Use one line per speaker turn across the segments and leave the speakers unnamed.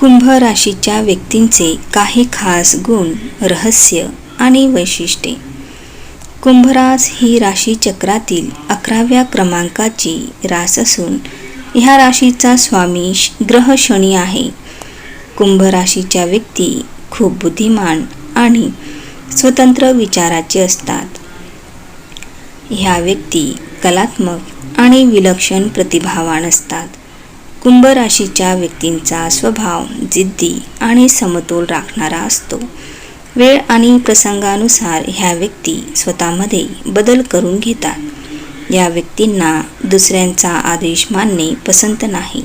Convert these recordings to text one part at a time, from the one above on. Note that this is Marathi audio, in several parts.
कुंभ राशीच्या व्यक्तींचे काही खास गुण रहस्य आणि वैशिष्ट्ये. कुंभरास ही राशी चक्रातील अकराव्या क्रमांकाची रास असून ह्या राशीचा स्वामी श- ग्रह शनी आहे. कुंभ राशीच्या व्यक्ती खूप बुद्धिमान आणि स्वतंत्र विचाराचे असतात. ह्या व्यक्ती कलात्मक आणि विलक्षण प्रतिभावान असतात. कुंभ राशीच्या व्यक्तींचा स्वभाव जिद्दी आणि समतोल राखणारा असतो. वेळ आणि प्रसंगानुसार ह्या व्यक्ती स्वतःमध्ये बदल करून घेतात. या व्यक्तींना दुसऱ्यांचा आदेश मानणे पसंत नाही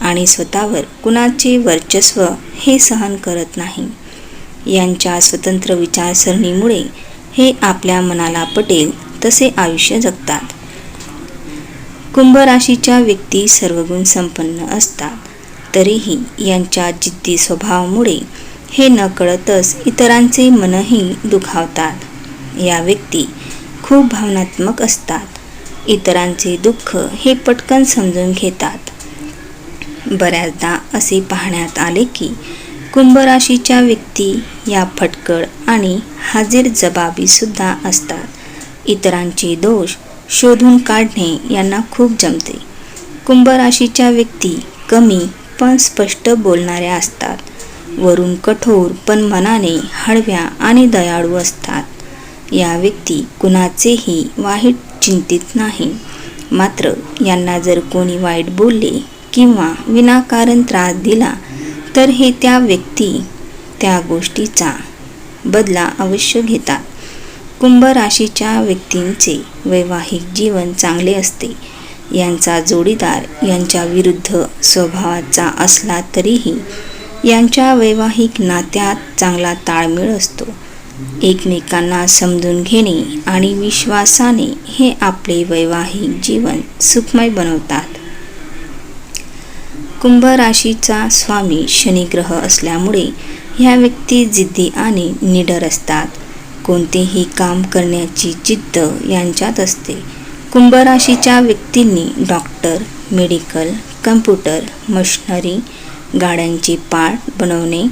आणि स्वतःवर कुणाचे वर्चस्व हे सहन करत नाही. यांच्या स्वतंत्र विचारसरणीमुळे हे आपल्या मनाला पटेल तसे आयुष्य जगतात. कुंभ राशीच्या व्यक्ती सर्वगुण संपन्न असतात. तरीही यांच्या जिद्दी स्वभावामुळे हे नकळतच इतरांचे मनही दुखावतात. या व्यक्ती खूप भावनात्मक असतात. इतरांचे दुःख हे पटकन समजून घेतात. बऱ्याचदा असे पाहण्यात आले की कुंभ राशीच्या व्यक्ती या फटकळ आणि हाजीर जबाबीसुद्धा असतात. इतरांचे दोष शोधून काढणे यांना खूप जमते. कुंभ राशीच्या व्यक्ती कमी पण स्पष्ट बोलणाऱ्या असतात. वरून कठोर पण मनाने हळव्या आणि दयाळू असतात. या व्यक्ती कुणाचेही वाईट चिंतित नाही. मात्र यांना जर कोणी वाईट बोलले किंवा विनाकारण त्रास दिला तर हे त्या व्यक्ती त्या गोष्टीचा बदला अवश्य घेतात. कुंभ राशीच्या व्यक्तींचे वैवाहिक जीवन चांगले असते. यांचा जोडीदार यांच्या विरुद्ध स्वभावाचा असला तरीही यांच्या वैवाहिक नात्यात चांगला ताळमेळ असतो. एकमेकांना समजून घेणे आणि विश्वासाने हे आपले वैवाहिक जीवन सुखमय बनवतात. कुंभ राशीचा स्वामी शनिग्रह असल्यामुळे ह्या व्यक्ती जिद्दी आणि निडर असतात. कोणतेही काम करण्याची जिद्द यांच्यात असते. कुंभ राशीच्या व्यक्तींनी डॉक्टर मेडिकल कम्प्युटर मशनरी गाड्यांचे पार्ट बनवणे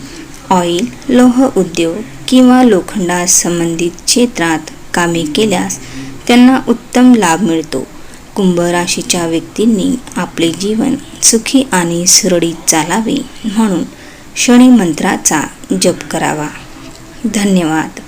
ऑइल लोह उद्योग किंवा लोखंडास संबंधित क्षेत्रात कामे केल्यास त्यांना उत्तम लाभ मिळतो. कुंभ राशीच्या व्यक्तींनी आपले जीवन सुखी आणि सुरळीत चालावे म्हणून शनी मंत्राचा जप करावा. धन्यवाद.